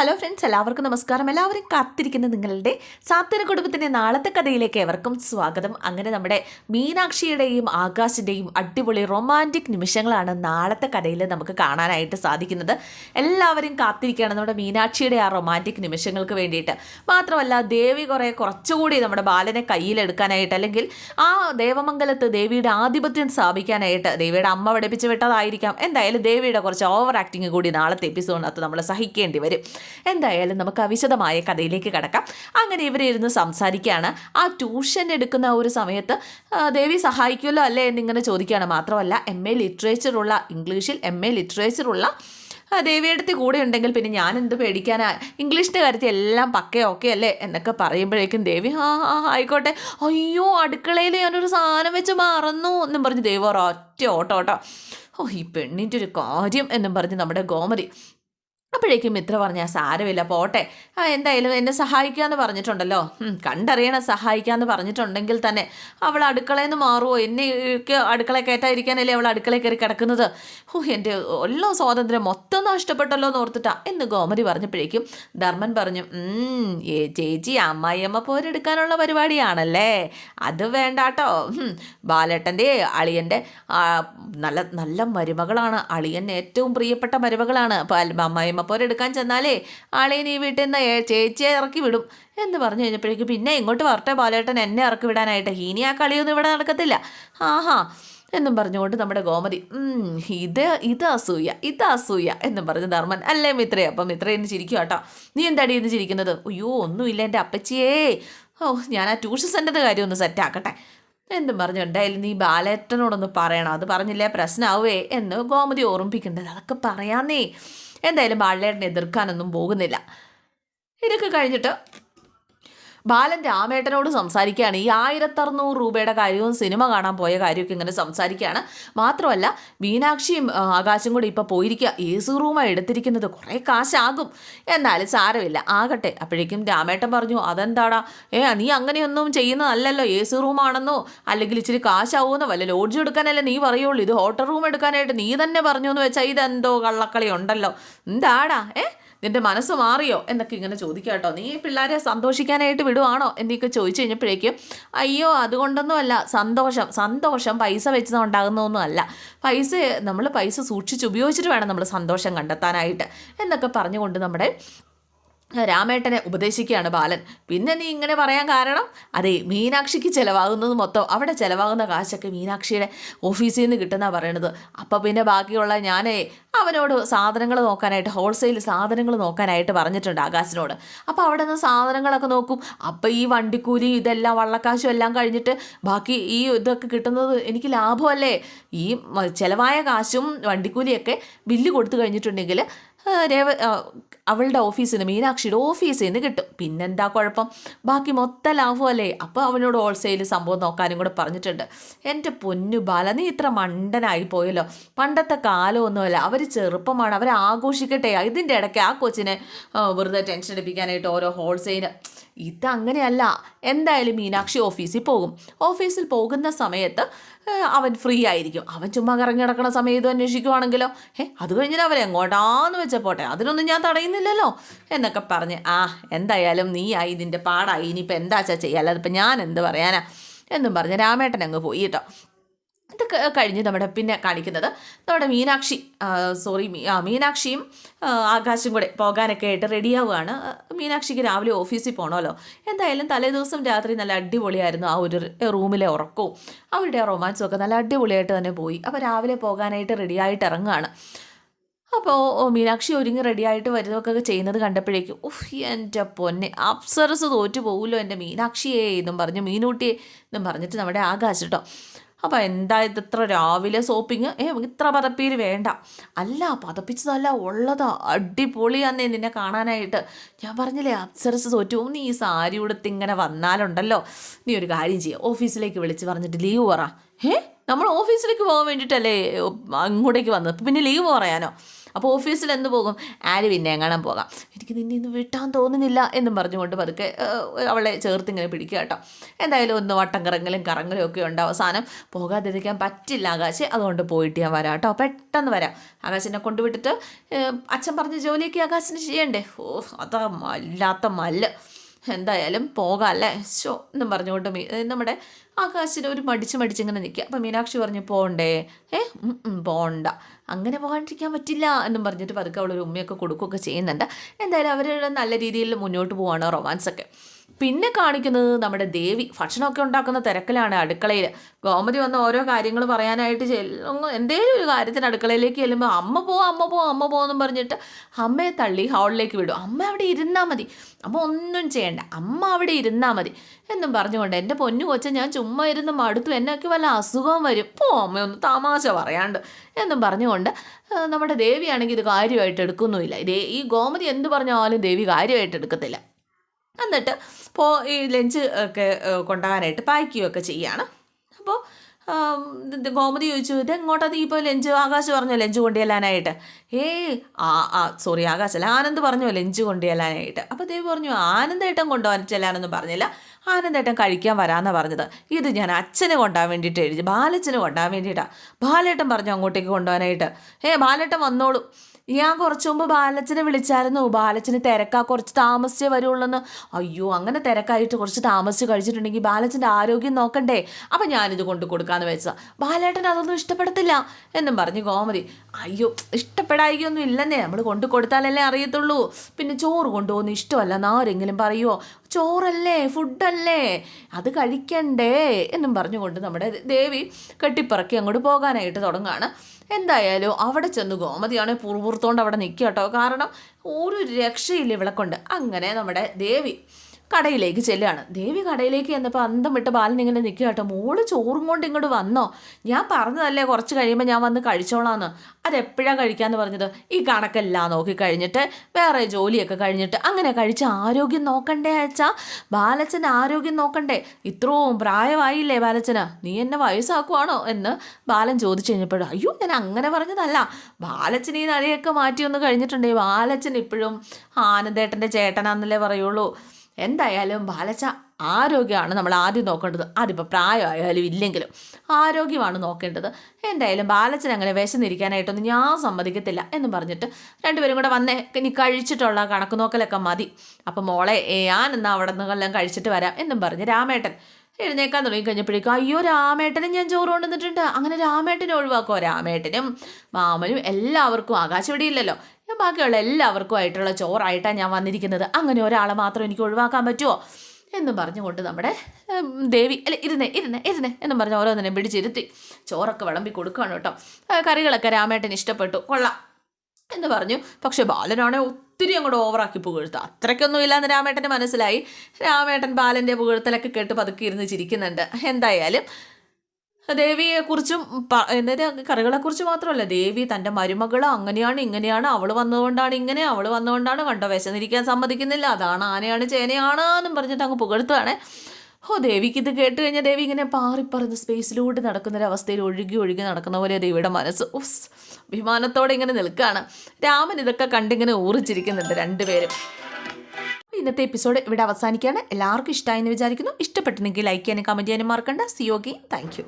Hello friends എല്ലാവർക്കും നമസ്കാരം. എല്ലാവരും കാത്തിരിക്കുന്ന നിങ്ങളുടെ സാത്തിന കുടുംബത്തിന്റെ നാളത്തെ കഥയിലേക്ക് എവർക്കും സ്വാഗതം. അങ്ങനെ നമ്മുടെ മീനാക്ഷിയുടെയും ആകാശിന്റെയും അടിപൊളി റൊമാന്റിക് നിമിഷങ്ങളാണ് നാളത്തെ കഥയിൽ നമുക്ക് കാണാനായിട്ട് സാധിക്കുന്നത്. എല്ലാവരും കാത്തിരിക്കുകയാണ് നമ്മുടെ മീനാക്ഷിയുടെ ആ റൊമാന്റിക് നിമിഷങ്ങൾക്ക് വേണ്ടിയിട്ട്. മാത്രമല്ല ദേവി കുറേ കുറച്ചുകൂടി നമ്മുടെ ബാലനെ കയ്യിലെടുക്കാനായിട്ട് അല്ലെങ്കിൽ ആ ദേവമംഗലത്ത് ദേവിയുടെ ആധിപത്യം സ്ഥാപിക്കാനായിട്ട് ദേവിയുടെ അമ്മ പഠിപ്പിച്ച് വിട്ടതായിരിക്കാം. എന്തായാലും ദേവിയുടെ കുറച്ച് ഓവർ ആക്ടിങ് കൂടി നാളത്തെ എപ്പിസോഡിനകത്ത് നമ്മൾ സഹിക്കേണ്ടി വരും. എന്തായാലും നമുക്ക് അവിശദമായ കഥയിലേക്ക് കടക്കാം. അങ്ങനെ ഇവരിരുന്ന് സംസാരിക്കുകയാണ്. ആ ട്യൂഷൻ എടുക്കുന്ന ഒരു സമയത്ത് ദേവി സഹായിക്കുമല്ലോ അല്ലേ? എന്നിങ്ങനെ ചോദിക്കുകയാണ്. മാത്രമല്ല എം എ ലിറ്ററേച്ചറുള്ള ഇംഗ്ലീഷിൽ എം എ ലിറ്ററേച്ചറുള്ള ദേവിയെടുത്ത് കൂടെ ഉണ്ടെങ്കിൽ പിന്നെ ഞാൻ എന്ത് പേടിക്കാനാ? ഇംഗ്ലീഷിന്റെ കാര്യത്തിൽ എല്ലാം പക്കേ ഓക്കെ അല്ലേ? എന്നൊക്കെ പറയുമ്പോഴേക്കും ദേവി ആ ആ ആയിക്കോട്ടെ. അയ്യോ അടുക്കളയിൽ ഞാനൊരു സാധനം വെച്ച് മറന്നു. എന്നും പറഞ്ഞ് ദേവി ഒരൊറ്റ ഓട്ടോ ഓട്ടോ. ഓ ഈ പെണ്ണിന്റെ ഒരു കാര്യം എന്നും പറഞ്ഞ് നമ്മുടെ ഗോമതി അപ്പോഴേക്കും മിത്ര പറഞ്ഞ സാരമില്ല പോട്ടെ. എന്തായാലും എന്നെ സഹായിക്കാമെന്ന് പറഞ്ഞിട്ടുണ്ടല്ലോ. കണ്ടറിയണ സഹായിക്കാമെന്ന് പറഞ്ഞിട്ടുണ്ടെങ്കിൽ തന്നെ അവൾ അടുക്കളയിൽ നിന്ന് മാറുമോ എന്നെ അടുക്കള കയറ്റാതിരിക്കാനല്ലേ അവൾ അടുക്കള കയറി കിടക്കുന്നത്? ഓ എന്റെ എല്ലാ സ്വാതന്ത്ര്യം മൊത്തം നഷ്ടപ്പെട്ടല്ലോ എന്ന് ഓർത്തിട്ടാ. എന്ന് ഗോമതി പറഞ്ഞപ്പോഴേക്കും ധർമ്മൻ പറഞ്ഞു "ഉം, ഏ ചേച്ചി അമ്മായിയമ്മ പോരെടുക്കാനുള്ള പരിപാടിയാണല്ലേ? അത് വേണ്ടാട്ടോ. ബാലേട്ടന്റെ അളിയന്റെ നല്ല നല്ല മരുമകളാണ്. അളിയൻ ഏറ്റവും പ്രിയപ്പെട്ട മരുമകളാണ്. അമ്മായിമ്മ പോരെടുക്കാൻ ചെന്നാലേ ആളെ നീ വീട്ടിൽ നിന്ന് ചേച്ചിയെ ഇറക്കി വിടും എന്ന് പറഞ്ഞു കഴിഞ്ഞപ്പോഴേക്കും പിന്നെ ഇങ്ങോട്ട് വരട്ടെ ബാലേട്ടൻ എന്നെ ഇറക്കി വിടാനായിട്ട്. ഇനി ആ കളിയൊന്നും ഇവിടെ നടക്കത്തില്ല. ആഹാ എന്നും പറഞ്ഞുകൊണ്ട് നമ്മുടെ ഗോമതി "ഉം, ഇത് ഇത് അസൂയ ഇത് അസൂയ എന്നും പറഞ്ഞ് ധർമ്മൻ അല്ലേ മിത്രേ? അപ്പം മിത്രേ എന്ന് ചിരിക്കുക കേട്ടോ നീ എന്താടി ഇന്ന് ചിരിക്കുന്നത്? അയ്യോ ഒന്നുമില്ല എന്റെ അപ്പച്ചിയേ. ഓ ഞാൻ ആ ട്യൂഷൻ സെന്ററിന്റെ കാര്യം ഒന്ന് സെറ്റാക്കട്ടെ എന്തും പറഞ്ഞു. എന്തായാലും നീ ബാലേട്ടനോടൊന്ന് പറയണം. അത് പറഞ്ഞില്ലേ പ്രശ്നമാവേ എന്ന് ഗോമതി ഓർമ്മിപ്പിക്കേണ്ടത് അതൊക്കെ പറയാന്നേ. എന്തായാലും ബാലേട്ടനെ എതിർക്കാനൊന്നും പോകുന്നില്ല. ഇതൊക്കെ കഴിഞ്ഞിട്ട് ബാലൻ രാമേട്ടനോട് സംസാരിക്കുകയാണ്. ഈ ആയിരത്തറുന്നൂറ് രൂപയുടെ കാര്യവും സിനിമ കാണാൻ പോയ കാര്യമൊക്കെ ഇങ്ങനെ സംസാരിക്കുകയാണ്. മാത്രമല്ല മീനാക്ഷിയും ആകാശും കൂടി ഇപ്പോൾ പോയിരിക്കുക. എ സി റൂമാണ് എടുത്തിരിക്കുന്നത്. കുറേ കാശാകും. എന്നാലും സാരമില്ല. ആകട്ടെ. അപ്പോഴേക്കും രാമേട്ടൻ പറഞ്ഞു അതെന്താടാ? ഏ നീ അങ്ങനെയൊന്നും ചെയ്യുന്നതല്ലല്ലോ. A C റൂമാണെന്നോ? അല്ലെങ്കിൽ ഇച്ചിരി കാശാവുമെന്നോ വല്ല ലോഡ്ജ് എടുക്കാനല്ലേ നീ പറയുള്ളൂ. ഇത് ഹോട്ടൽ റൂം എടുക്കാനായിട്ട് നീ തന്നെ പറഞ്ഞു എന്ന് വെച്ചാൽ ഇതെന്തോ കള്ളക്കളി ഉണ്ടല്ലോ എന്താടാ? ഏ നിന്റെ മനസ്സ് മാറിയോ? എന്നൊക്കെ ഇങ്ങനെ ചോദിക്കുക കേട്ടോ. നീ പിള്ളേരെ സന്തോഷിക്കാനായിട്ട് വിടുവാണോ? എന്നൊക്കെ ചോദിച്ചു കഴിഞ്ഞപ്പോഴേക്കും അയ്യോ അതുകൊണ്ടൊന്നുമല്ല. സന്തോഷം. സന്തോഷം പൈസ വെച്ച് അല്ല പൈസ നമ്മൾ പൈസ സൂക്ഷിച്ച് ഉപയോഗിച്ചിട്ട് വേണം നമ്മൾ സന്തോഷം കണ്ടെത്താനായിട്ട്. എന്നൊക്കെ പറഞ്ഞുകൊണ്ട് നമ്മുടെ രാമേട്ടനെ ഉപദേശിക്കുകയാണ് ബാലൻ. പിന്നെ നീ ഇങ്ങനെ പറയാൻ കാരണം അതെ മീനാക്ഷിക്ക് ചിലവാകുന്നത് മൊത്തം അവിടെ ചിലവാകുന്ന കാശൊക്കെ മീനാക്ഷിയുടെ ഓഫീസിൽ നിന്ന് കിട്ടുന്ന പറയണത്. അപ്പം പിന്നെ ബാക്കിയുള്ള ഞാനേ അവനോട് സാധനങ്ങൾ നോക്കാനായിട്ട് ഹോൾസെയിൽ സാധനങ്ങൾ നോക്കാനായിട്ട് പറഞ്ഞിട്ടുണ്ട് ആകാശിനോട്. അപ്പോൾ അവിടെ നിന്ന് സാധനങ്ങളൊക്കെ നോക്കും. അപ്പോൾ ഈ വണ്ടിക്കൂലി ഇതെല്ലാം വള്ളക്കാശും എല്ലാം കഴിഞ്ഞിട്ട് ബാക്കി ഈ ഇതൊക്കെ കിട്ടുന്നത് എനിക്ക് ലാഭമല്ലേ? ഈ ചിലവായ കാശും വണ്ടിക്കൂലിയൊക്കെ ബില്ല് കൊടുത്തു കഴിഞ്ഞിട്ടുണ്ടെങ്കിൽ രേവ അവളുടെ ഓഫീസിൽ നിന്ന് മീനാക്ഷിയുടെ ഓഫീസിൽ നിന്ന് കിട്ടും. പിന്നെന്താ കുഴപ്പം? ബാക്കി മൊത്തം അല്ലേ? അപ്പോൾ അവനോട് ഹോൾസെയിൽ സംഭവം നോക്കാനും കൂടെ പറഞ്ഞിട്ടുണ്ട്. എന്റെ പൊന്നു ബാല നീ ഇത്ര മണ്ടനായി പോയല്ലോ. പണ്ടത്തെ കാലമൊന്നുമല്ല. അവർ ചെറുപ്പമാണ്. അവർ ആഘോഷിക്കട്ടെ. ഇതിന്റെ ഇടയ്ക്ക് ആ കൊച്ചിനെ വെറുതെ ടെൻഷൻ അടിപ്പിക്കാനായിട്ട് ഓരോ ഹോൾസെയിൽ ഇതങ്ങനെയല്ല എന്തായാലും മീനാക്ഷി ഓഫീസിൽ പോകും. ഓഫീസിൽ പോകുന്ന സമയത്ത് അവൻ ഫ്രീ ആയിരിക്കും. അവൻ ചുമ്മാ കറങ്ങി നടക്കുന്ന സമയത്ത് അന്വേഷിക്കുവാണെങ്കിലോ? ഏ അത് കഴിഞ്ഞിട്ട് അവൻ എങ്ങോട്ടാന്ന് വെച്ചാൽ പോട്ടെ. അതിനൊന്നും ഞാൻ തടയുന്നില്ലല്ലോ എന്നൊക്കെ പറഞ്ഞ് ആ എന്തായാലും നീ നീയായി ഇതിന്റെ പാടായി ഇനിയിപ്പോൾ എന്താച്ചാ ചെയ്യാ? അല്ലാതെ അതിപ്പോൾ ഞാൻ എന്ത് പറയാനാ? എന്നും പറഞ്ഞ് രാമേട്ടൻ അങ്ങ് പോയി കേട്ടോ. ഇത് കഴിഞ്ഞ് നമ്മുടെ പിന്നെ കാണിക്കുന്നത് നമ്മുടെ മീനാക്ഷി സോറി മീനാക്ഷിയും ആകാശും കൂടെ പോകാനൊക്കെ ആയിട്ട് റെഡിയാവുകയാണ്. മീനാക്ഷിക്ക് രാവിലെ ഓഫീസിൽ പോകണമല്ലോ എന്തായാലും തലേദിവസം രാത്രി നല്ല അടിപൊളിയായിരുന്നു ആ ഒരു റൂമിലെ ഉറക്കവും. അവരുടെ റൊമാൻസും ഒക്കെ നല്ല അടിപൊളിയായിട്ട് തന്നെ പോയി. അപ്പോൾ രാവിലെ പോകാനായിട്ട് റെഡിയായിട്ട് ഇറങ്ങുകയാണ്. അപ്പോൾ മീനാക്ഷി ഒരുങ്ങി റെഡിയായിട്ട് വരുന്നതൊക്കെ ചെയ്യുന്നത് കണ്ടപ്പോഴേക്കും ഉഫ് എന്റെ പൊന്നെ അപ്സരസ് തോറ്റു പോകുമല്ലോ എന്റെ മീനാക്ഷിയെ എന്നും പറഞ്ഞു മീനൂട്ടിയെ എന്നും പറഞ്ഞിട്ട് നമ്മുടെ ആകാശം കേട്ടോ അപ്പോൾ എന്താ ഇത് ഇത്ര രാവിലെ സോപ്പിങ്? ഏ ഇത്ര പതപ്പീര് വേണ്ട. അല്ല പതപ്പിച്ചതല്ല ഉള്ളതാ. അടിപൊളിയാന്നേ നിന്നെ കാണാനായിട്ട്. ഞാൻ പറഞ്ഞില്ലേ അപ്സരസ് തോറ്റു നീ ഈ സാരി ഉടുത്ത് ഇങ്ങനെ വന്നാലുണ്ടല്ലോ. നീ ഒരു കാര്യം ചെയ്യുക ഓഫീസിലേക്ക് വിളിച്ച് പറഞ്ഞിട്ട് ലീവ് പറ. ഏ? നമ്മൾ ഓഫീസിലേക്ക് പോകാൻ വേണ്ടിയിട്ടല്ലേ അങ്ങോട്ടേക്ക് വന്നത്. പിന്നെ ലീവ് പറയാനോ? അപ്പോൾ ഓഫീസിൽ എന്ത് പോകും? ആര് പിന്നെ എങ്ങാനും പോകാം. എനിക്ക് നിന്നെ ഇന്ന് വിട്ടാൻ തോന്നുന്നില്ല എന്നും പറഞ്ഞുകൊണ്ട് പതുക്കെ അവളെ ചേർത്ത് ഇങ്ങനെ പിടിക്കുക കേട്ടോ. എന്തായാലും ഒന്ന് വട്ടം കറങ്ങലും കറങ്ങലും ഒക്കെ ഉണ്ട് അവസാനം. പോകാതിരിക്കാൻ പറ്റില്ല ആകാശ്. അതുകൊണ്ട് പോയിട്ട് ഞാൻ വരാം കേട്ടോ. പെട്ടെന്ന് വരാം. ആകാശിനെ കൊണ്ടുവിട്ടിട്ട് അച്ഛൻ പറഞ്ഞ ജോലിയൊക്കെ ആകാശിന് ചെയ്യണ്ടേ? ഓ അതാ അല്ലാത്ത മല്ല്. എന്തായാലും പോകാം അല്ലേ ഷോ എന്നും പറഞ്ഞുകൊണ്ട് മീ നമ്മുടെ ആകാശിന് ഒരു മടിച്ച് മടിച്ചിങ്ങനെ നിൽക്കുക. അപ്പം മീനാക്ഷി പറഞ്ഞു പോകണ്ടേ ഏ പോകണ്ട അങ്ങനെ പോകാണ്ടിരിക്കാൻ പറ്റില്ല എന്നും പറഞ്ഞിട്ട് പതുക്കെ അവളൊരു ഉമ്മയൊക്കെ കൊടുക്കുകയൊക്കെ ചെയ്യുന്നുണ്ട്. എന്തായാലും അവർ നല്ല രീതിയിൽ മുന്നോട്ട് പോവാണ് റൊമാൻസൊക്കെ. പിന്നെ കാണിക്കുന്നത് നമ്മുടെ ദേവി. ഭക്ഷണമൊക്കെ ഉണ്ടാക്കുന്ന തിരക്കിലാണ് അടുക്കളയിൽ ഗോമതി വന്ന ഓരോ കാര്യങ്ങൾ പറയാനായിട്ട് എന്തേലും ഒരു കാര്യത്തിന് അടുക്കളയിലേക്ക് ചെല്ലുമ്പോൾ അമ്മ പോ അമ്മ പോ അമ്മ പോന്നും പറഞ്ഞിട്ട് അമ്മയെ തള്ളി ഹാളിലേക്ക് വിടും. അമ്മ അവിടെ ഇരുന്നാൽ മതി. അമ്മ ഒന്നും ചെയ്യണ്ട. അമ്മ അവിടെ ഇരുന്നാൽ മതി എന്നും പറഞ്ഞുകൊണ്ട് എന്റെ പൊന്നു കൊച്ച ഞാൻ ചുമ്മാ ഇരുന്ന് മടുത്തു. എന്നൊക്കെ വല്ല അസുഖം വരും. പോ അമ്മയൊന്ന് തമാശ പറയാണ്ട് എന്നും പറഞ്ഞുകൊണ്ട് നമ്മുടെ ദേവിയാണെങ്കിൽ ഇത് കാര്യമായിട്ട് എടുക്കുന്നുമില്ല. ഈ ഗോമതി എന്ത് പറഞ്ഞാലും ദേവി കാര്യമായിട്ട് എടുക്കത്തില്ല. എന്നിട്ട് പോ ഈ ലഞ്ച് ഒക്കെ കൊണ്ടുപോകാനായിട്ട് പാക്ക് ചെയ്യുകയൊക്കെ ചെയ്യുകയാണ് അപ്പോൾ ഗോമതി ചോദിച്ചു ഇത് എങ്ങോട്ടത് ഇപ്പോൾ ലഞ്ച് ആകാശ് പറഞ്ഞോ ലഞ്ച് കൊണ്ടുചെല്ലാനായിട്ട്? ഏയ് ആ ആ സോറി ആകാശല്ല ആനന്ദ് പറഞ്ഞോ ലഞ്ച് കൊണ്ടുചെല്ലാനായിട്ട്? അപ്പോൾ ദേവി പറഞ്ഞു ആനന്ദേട്ടൻ കൊണ്ടുപോകാൻ ചെല്ലാനൊന്നും പറഞ്ഞില്ല. ആനന്ദേട്ടൻ കഴിക്കാൻ വരാമെന്നാണ് പറഞ്ഞത്. ഇത് ഞാൻ അച്ഛനെ കൊണ്ടുപോകാൻ വേണ്ടിയിട്ട് എഴുതി ബാലച്ചന് കൊണ്ടുപോകാൻ വേണ്ടിയിട്ടാണ് ബാലേട്ടൻ പറഞ്ഞു അങ്ങോട്ടേക്ക് കൊണ്ടുപോകാനായിട്ട്. ഏ ബാലേട്ടൻ വന്നോളൂ. ഞാൻ കുറച്ച് മുമ്പ് ബാലച്ചനെ വിളിച്ചായിരുന്നു. ബാലച്ചന് തിരക്കാ കുറച്ച് താമസിച്ചേ വരുള്ളൂന്ന്. അയ്യോ അങ്ങനെ തിരക്കായിട്ട് കുറച്ച് താമസിച്ച് കഴിച്ചിട്ടുണ്ടെങ്കിൽ ബാലച്ചന്റെ ആരോഗ്യം നോക്കണ്ടേ? അപ്പം ഞാനിത് കൊണ്ട് കൊടുക്കാന്ന് വെച്ചാൽ ബാലേട്ടൻ അതൊന്നും ഇഷ്ടപ്പെടത്തില്ല എന്നും പറഞ്ഞു ഗോമതി. അയ്യോ ഇഷ്ടപ്പെടായികൊന്നും ഇല്ലെന്നേ. നമ്മൾ കൊണ്ടു കൊടുത്താലല്ലേ അറിയത്തുള്ളൂ. പിന്നെ ചോറ് കൊണ്ടുപോകുന്ന ഇഷ്ടമല്ല. എന്നാരെങ്കിലും പറയുമോ ചോറല്ലേ ഫുഡല്ലേ? അത് കഴിക്കണ്ടേ എന്നും പറഞ്ഞുകൊണ്ട് നമ്മുടെ ദേവി കെട്ടിപ്പറക്കി അങ്ങോട്ട് പോകാനായിട്ട് തുടങ്ങുകയാണ് എന്തായാലും അവിടെ ചെന്ന് ഗോമതിയാണ് പുറപുറത്തോണ്ട് അവിടെ നിൽക്കുക കേട്ടോ കാരണം ഒരു രക്ഷയില്ല ഇവളെക്കൊണ്ട് അങ്ങനെ നമ്മുടെ ദേവി കടയിലേക്ക് ചെല്ലുകയാണ്. ദേവി കടയിലേക്ക് ചെന്നപ്പോൾ അന്തം വിട്ട് ബാലൻ ഇങ്ങനെ നിൽക്കുക കേട്ടോ. മോൾ ചോറും കൊണ്ട് ഇങ്ങോട്ട് വന്നോ? ഞാൻ പറഞ്ഞതല്ലേ കുറച്ച് കഴിയുമ്പോൾ ഞാൻ വന്ന് കഴിച്ചോളാന്ന്. അതെപ്പോഴാണ് കഴിക്കാമെന്ന് പറഞ്ഞത്? ഈ കണക്കെല്ലാം നോക്കി കഴിഞ്ഞിട്ട് വേറെ ജോലിയൊക്കെ കഴിഞ്ഞിട്ട് അങ്ങനെ കഴിച്ച് ആരോഗ്യം നോക്കണ്ടേ അയച്ചാ ബാലച്ചന്റെ ആരോഗ്യം നോക്കണ്ടേ? ഇത്രയും പ്രായമായില്ലേ ബാലച്ചന്? നീ എന്നെ വയസ്സാക്കുവാണോ എന്ന് ബാലൻ ചോദിച്ചു കഴിഞ്ഞപ്പോഴും അയ്യോ ഞാൻ അങ്ങനെ പറഞ്ഞതല്ല. ബാലച്ചൻ ഈ നരയൊക്കെ മാറ്റി ഒന്ന് കഴിഞ്ഞിട്ടുണ്ടെങ്കിൽ ബാലച്ചൻ ഇപ്പോഴും ആനന്ദേട്ടന്റെ ചേട്ടനാന്നല്ലേ പറയുള്ളൂ. എന്തായാലും ബാലച്ച ആരോഗ്യമാണ് നമ്മൾ ആദ്യം നോക്കേണ്ടത്. അതിപ്പോൾ പ്രായമായാലും ഇല്ലെങ്കിലും ആരോഗ്യമാണ് നോക്കേണ്ടത്. എന്തായാലും ബാലച്ചൻ അങ്ങനെ വിശന്നിരിക്കാനായിട്ടൊന്നും ഞാൻ സമ്മതിക്കത്തില്ല എന്ന് പറഞ്ഞിട്ട് രണ്ടുപേരും കൂടെ വന്നേ. ഇനി കഴിച്ചിട്ടുള്ള കണക്ക് നോക്കലൊക്കെ മതി. അപ്പം മോളെ ഞാൻ എന്നാൽ അവിടെ നിന്നെല്ലാം കഴിച്ചിട്ട് വരാം എന്നും പറഞ്ഞ് രാമേട്ടൻ എഴുന്നേക്കാൻ തുടങ്ങി കഴിഞ്ഞപ്പോഴേക്കും അയ്യോ രാമേട്ടനും ഞാൻ ചോറ് കൊണ്ടുവന്നിട്ടുണ്ട്. അങ്ങനെ രാമേട്ടനെ ഒഴിവാക്കുമോ രാമേട്ടനും മാമനും എല്ലാവർക്കും ആകാശം ഇവിടെ ഇല്ലല്ലോ ഞാൻ ബാക്കിയുള്ള എല്ലാവർക്കും ആയിട്ടുള്ള ചോറായിട്ടാണ് ഞാൻ വന്നിരിക്കുന്നത്. അങ്ങനെ ഒരാളെ മാത്രം എനിക്ക് ഒഴിവാക്കാൻ പറ്റുമോ എന്നും പറഞ്ഞുകൊണ്ട് നമ്മുടെ ദേവി അല്ലെ ഇരുന്നേ ഇരുന്നേ ഇരുന്നേ എന്നും പറഞ്ഞ് ഓരോന്നിനെ പിടിച്ചിരുത്തി. ചോറൊക്കെ വിളമ്പി കൊടുക്കുകയാണ് കേട്ടോ. കറികളൊക്കെ രാമേട്ടന് ഇഷ്ടപ്പെട്ടു. കൊള്ളാം എന്ന് പറഞ്ഞു. പക്ഷേ ബാലനാണെ ഒത്തിരി അങ്ങോട്ട് ഓവറാക്കി പുകഴ്ത്ത അത്രയ്ക്കൊന്നും ഇല്ലാന്ന് രാമേട്ടന്റെ മനസ്സിലായി. രാമേട്ടൻ ബാലന്റെ പുകഴ്ത്തലൊക്കെ കേട്ട് പതുക്കി ഇരുന്ന് ചിരിക്കുന്നുണ്ട്. എന്തായാലും ദേവിയെക്കുറിച്ചും എന്നിട്ട് കറികളെക്കുറിച്ച് മാത്രമല്ല ദേവി തന്റെ മരുമകൾ അങ്ങനെയാണ് ഇങ്ങനെയാണ് അവൾ വന്നതുകൊണ്ടാണ് ഇങ്ങനെ അവൾ വന്നതുകൊണ്ടാണ് കണ്ടോ വിശന്നിരിക്കാൻ സമ്മതിക്കുന്നില്ല അതാണ് ആനയാണ് ചേനയാണ് എന്നും പറഞ്ഞിട്ട് അങ്ങ് പുകഴ്ത്തുകയാണ് ഓ ദേവിക്ക് ഇത് കേട്ട് കഴിഞ്ഞാൽ ദേവി ഇങ്ങനെ പാറിപ്പറന്ന് സ്പേസിലൂടെ നടക്കുന്നൊരവസ്ഥയിൽ ഒഴുകി ഒഴുകി നടക്കുന്ന പോലെ ദേവിയുടെ മനസ്സ്. ഉസ് അഭിമാനത്തോടെ ഇങ്ങനെ നിൽക്കുകയാണ് രാമൻ ഇതൊക്കെ കണ്ടിങ്ങനെ ഊറിച്ചിരിക്കുന്നുണ്ട് രണ്ടുപേരും. ഇന്നത്തെ എപ്പിസോഡ് ഇവിടെ അവസാനിക്കുകയാണ്. എല്ലാവർക്കും ഇഷ്ടമായി എന്ന് വിചാരിക്കുന്നു. ഇഷ്ടപ്പെട്ടിട്ടുണ്ടെങ്കിൽ ലൈക്ക് ചെയ്യാനും കമന്റ് ചെയ്യാനും മറക്കണ്ട. സിയോഗി താങ്ക് യു